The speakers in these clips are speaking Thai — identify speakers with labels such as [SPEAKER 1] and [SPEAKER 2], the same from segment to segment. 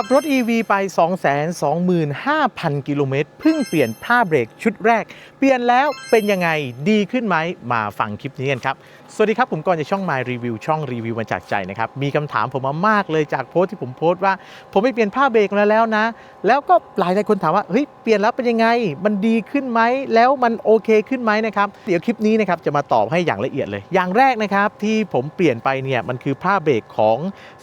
[SPEAKER 1] ขับรถ EV ไป 225,000 กิโลเมตรเพิ่งเปลี่ยนผ้าเบรกชุดแรก เปลี่ยนแล้วเป็นยังไงดีขึ้นไหมมาฟังคลิปนี้กันครับ สวัสดีครับ ผมกรณ์จากช่อง My Review ช่องรีวิวมาจากใจนะครับ มีคำถามผมมามากเลยจากโพสที่ผมโพสต์ว่า ผมไปเปลี่ยนผ้าเบรกมาแล้วนะ แล้วก็หลายหลายคนถามว่าเฮ้ยเปลี่ยนแล้วเป็นยังไง มันดีขึ้นไหมแล้วมันโอเคขึ้นไหมนะครับ เดี๋ยวคลิปนี้นะครับจะมาตอบให้อย่างละเอียดเลย อย่างแรกนะครับที่ผมเปลี่ยนไปเนี่ยมันคือผ้าเบรกของ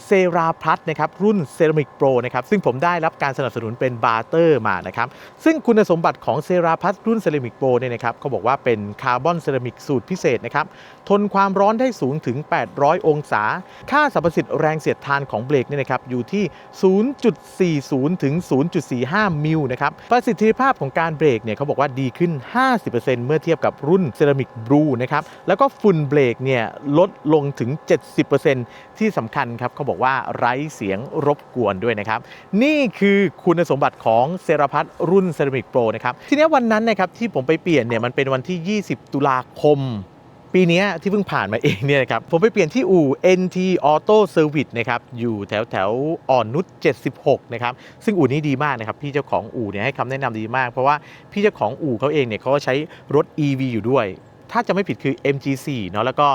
[SPEAKER 1] เซราพลัสนะครับรุ่นเซรามิกโปรนะครับซึ่งผมได้รับการสนับสนุนเป็นบาร์เตอร์มานะครับซึ่งคุณสมบัติของเซราพลัสรุ่นเซรามิกโปรเนี่ยนะครับเขาบอกว่าเป็นคาร์บอนเซรามิกสูตรพิเศษนะครับทนความร้อนได้สูงถึง 800 องศา ค่าสรรพสิทธิ์แรงเสียดทานของเบรกเนี่ยนะครับอยู่ที่ 0.40 ถึง 0.45 มิลนะครับ ประสิทธิภาพของการเบรกเนี่ยเขาบอกว่าดีขึ้น 50%เมื่อเทียบกับรุ่นเซรามิกบลูนะครับ แล้วก็ฝุ่นเบรกเนี่ยลดลงถึง 70%ที่สำคัญครับเขาบอกว่าไร้เสียงรบกวนด้วยนะครับ นี่คือคุณสมบัติของเซราพัทรุ่นเซรามิกโปรนะครับ ทีเนี้ยวันนั้นนะครับที่ผมไปเปลี่ยนเนี่ยมันเป็นวันที่ 20 ตุลาคม ปีนี้ที่เพิ่งผ่านมาเองเนี่ยนะครับผมไปเปลี่ยนที่อู่ NT Auto Service นะครับอยู่แถวแถวอ่อนนุช 76 นะครับซึ่งอู่นี้ดีมากนะครับพี่เจ้าของอู่เนี่ยให้คำแนะนำดีมาก เพราะว่าพี่เจ้าของอู่เขาเองเนี่ยเขาก็ใช้รถ EV อยู่ด้วย ถ้าจะไม่ผิดคือ MG4 เนาะแล้วก็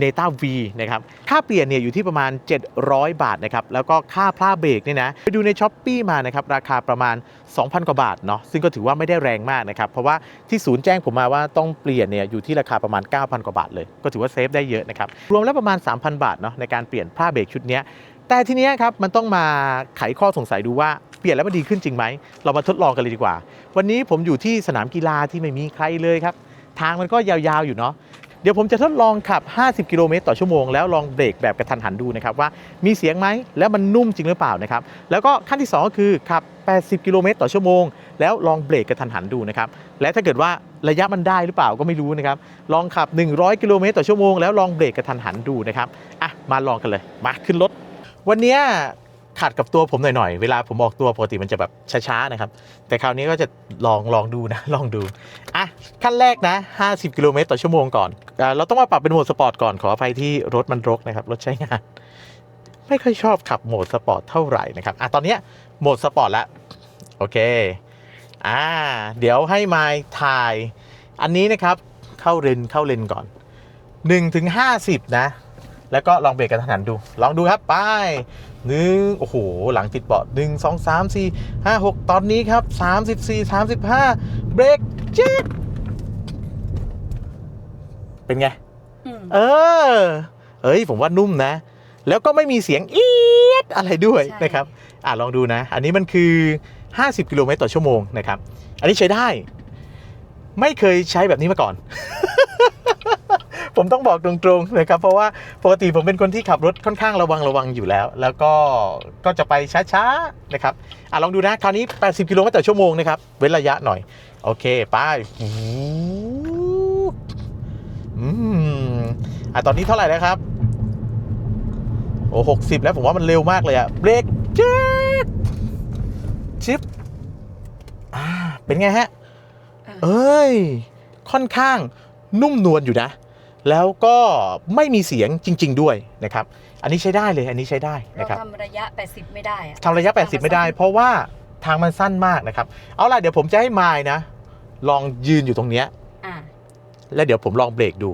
[SPEAKER 1] Neta V นะครับค่าเปลี่ยนเนี่ยอยู่ที่ประมาณ 700 บาทนะครับแล้วก็ค่าผ้าเบรกเนี่ยนะไปดูในช้อปปีมานะครับราคาประมาณ 2,000 กว่าบาทเนาะซึ่งก็ถือว่าไม่ได้แรงมากนะครับเพราะว่าที่ศูนย์แจ้งผมมาว่าต้องเปลี่ยนเนี่ยอยู่ที่ราคาประมาณ 9,000 กว่าบาทเลย ก็ถือว่าเซฟได้เยอะนะครับรวมแล้วประมาณ 3,000 บาทเนาะในการเปลี่ยนผ้าเบรกชุดนี้แต่ทีเนี้ยครับมันต้องมาไขข้อสงสัยดูว่าเปลี่ยนแล้วมันดีขึ้นจริงไหม เรามาทดลองกันเลยดีกว่า วันนี้ผมอยู่ที่สนามกีฬาที่ไม่มีใครเลยครับ ทางมันก็ยาวๆอยู่เนาะเดี๋ยวผมจะทดลองขับ 50 กิโลเมตรต่อชั่วโมงแล้วลองเบรกแบบกระทันหันดูนะครับว่ามีเสียงไหมแล้วมันนุ่มจริงหรือเปล่านะครับแล้วก็ขั้นที่ 2 ก็คือขับ 80 กิโลเมตรต่อชั่วโมง แล้วลองเบรกกระทันหันดูนะครับและถ้าเกิดว่าระยะมันได้หรือเปล่าก็ไม่รู้นะครับลองขับ 100 กิโลเมตรต่อชั่วโมงแล้วลองเบรกกระทันหันดูนะครับอะมาลองกันเลยมาขึ้นรถวันเนี้ย ขัดกับตัวผมหน่อยๆ เวลาผมออกตัวปกติมันจะแบบช้าๆนะครับ แต่คราวนี้ก็จะลองลองดูนะ ลองดูอะขั้นแรกนะ 50 กิโลเมตรต่อชั่วโมงก่อนเอ่อเราต้องมาปรับเป็นโหมดสปอร์ตก่อนขออภัยที่รถมันรกนะครับ รถใช้งาน ไม่ค่อยชอบขับโหมดสปอร์ตเท่าไหร่นะครับอะตอนนี้โหมดสปอร์ตแล้วโอเคอ่าเดี๋ยวให้มายถ่าย อันนี้นะครับเข้าเลนเข้าเลนก่อน1ถึง50 นะ แล้วก็ลองเบรกกันทันหันดู ลองดูครับไปหนึ่งโอ้โห หลังติดเบาะหนึ่งสองสามสี่ห้าหกตอนนี้ครับสามสิบสี่สามสิบห้าเบรกเจ๊กเป็นไง
[SPEAKER 2] อืม
[SPEAKER 1] เออ เอ้ย ผมว่านุ่มนะ แล้วก็ไม่มีเสียงอีดอะไรด้วย
[SPEAKER 2] ใช่
[SPEAKER 1] นะครับ อะลองดูนะ อันนี้มันคือ 50 กิโลเมตรต่อชั่วโมงนะครับ อันนี้ใช้ได้ ไม่เคยใช้แบบนี้มาก่อน ผมต้องบอกตรงๆนะครับเพราะว่าปกติผมเป็นคนที่ขับรถค่อนข้างระวังระวังอยู่แล้ว แล้วก็ก็จะไปช้าๆนะครับอะลองดูนะคราวนี้ 80 กิโลเมตรต่อชั่วโมงนะครับเว้นระยะหน่อย โอเคไปอืมอะตอนนี้เท่าไหร่แล้วครับโอ้หกสิบแล้วผมว่ามันเร็วมากเลยอะเบรกจิ๊ดชิปอ่าเป็นไงฮะ เอ้ย ค่อนข้างนุ่มนวลอยู่นะ แล้วก็ไม่มีเสียงจริง ๆ ด้วยนะครับ อันนี้ใช้ได้เลย อันนี้ใช้ได้
[SPEAKER 2] เรา
[SPEAKER 1] นะครับ
[SPEAKER 2] ทำระยะ 80 ไม่ได้อะ
[SPEAKER 1] ทำระยะ 80 ไม่ได้ เพราะว่าทางมันสั้นมากนะครับ เอาล่ะเดี๋ยวผมจะให้มายนะ ลองยืนอยู่ตรงเนี้ย
[SPEAKER 2] อ่า
[SPEAKER 1] แล้วเดี๋ยวผมลองเบรกดู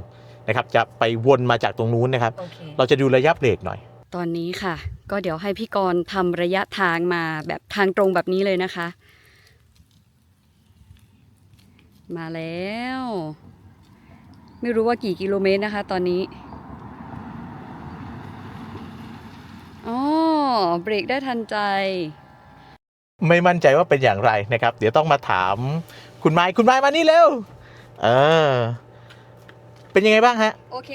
[SPEAKER 1] นะครับ จะไปวนมาจากตรงนู้นนะครับ
[SPEAKER 2] โอเค
[SPEAKER 1] เราจะดูระยะเบรกหน่อย
[SPEAKER 2] ตอนนี้ค่ะ ก็เดี๋ยวให้พี่กรณ์ทำระยะทางมาแบบทางตรงแบบนี้เลยนะคะ มาแล้ว ไม่รู้ว่ากี่กิโลเมตรนะคะ ตอนนี้อ๋อเบรกได้ทันใจ
[SPEAKER 1] ไม่มั่นใจว่าเป็นอย่างไรนะครับ เดี๋ยวต้องมาถามคุณไม้คุณไม้มานี่เร็วเออเป็นยังไงบ้างฮะ
[SPEAKER 2] โอเค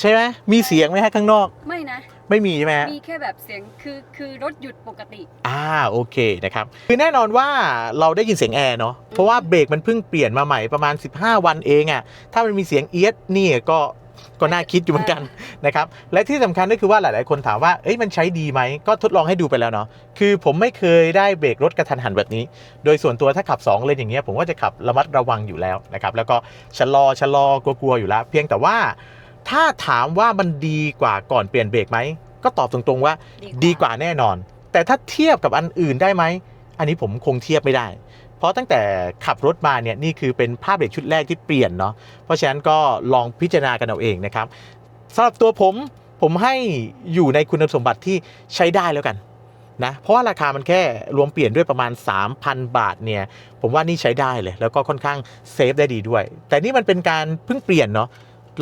[SPEAKER 1] ใช่ไหมมีเสียงไหมฮะข้างนอก
[SPEAKER 2] ไม่นะ
[SPEAKER 1] ไม่มีใช่ไหมฮะ
[SPEAKER 2] มีแค่แบบเสียงคือคือรถหยุดปกติ
[SPEAKER 1] อ่าโอเคนะครับคือแน่นอนว่าเราได้ยินเสียงแอร์เนาะเพราะว่าเบรกมันเพิ่งเปลี่ยนมาใหม่ประมาณ 15 วันเองอะ่ะถ้ามันมีเสียงเอียดนี่ก็ก็น่าคิดอยู่เหมือนกัน นะครับและที่สำคัญก็คือว่าหลายๆ คนถามว่าเอ้ยมันใช้ดีไหมก็ทดลองให้ดูไปแล้วเนาะคือผมไม่เคยได้เบรกรถกระทันหันแบบนี้ โดยส่วนตัวถ้าขับ 2 เลนอย่างเงี้ยผมก็จะขับระมัดระวังอยู่แล้วนะครับแล้วก็ชะลอชะลอกลัวๆอยู่แล้วเพียงแต่ว่า ถ้าถามว่ามันดีกว่าก่อนเปลี่ยนเบรกไหม ก็ตอบตรงๆว่าดีกว่าแน่นอน แต่ถ้าเทียบกับอันอื่นได้ไหม อันนี้ผมคงเทียบไม่ได้ เพราะตั้งแต่ขับรถมาเนี่ยนี่คือเป็นผ้าเบรกชุดแรกที่เปลี่ยนเนาะ เพราะฉะนั้นก็ลองพิจารณากันเอาเองนะครับสำหรับตัวผมผมให้อยู่ในคุณสมบัติที่ใช้ได้แล้วกันนะเพราะว่าราคามันแค่รวมเปลี่ยนด้วยประมาณ 3,000 บาทเนี่ยผมว่านี่ใช้ได้เลย แล้วก็ค่อนข้างเซฟได้ดีด้วย แต่นี่มันเป็นการเพิ่งเปลี่ยนเนาะ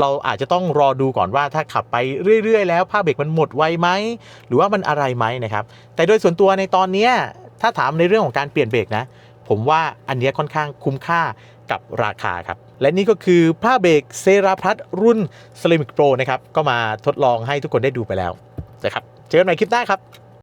[SPEAKER 1] เราอาจจะต้องรอดูก่อนว่าถ้าขับไปเรื่อย ๆ แล้วผ้าเบรกมันหมดไวไหมหรือว่ามันอะไรไหมนะครับแต่โดยส่วนตัวในตอนนี้ถ้าถามในเรื่องของการเปลี่ยนเบรกนะ ผมว่าอันนี้ค่อนข้างคุ้มค่ากับราคาครับและนี่ก็คือผ้าเบรกเซราพัทรุ่น Ceramic Pro นะครับก็มาทดลองให้ทุกคนได้ดูไปแล้วนะครับเจอกันใหม่คลิปหน้าครับ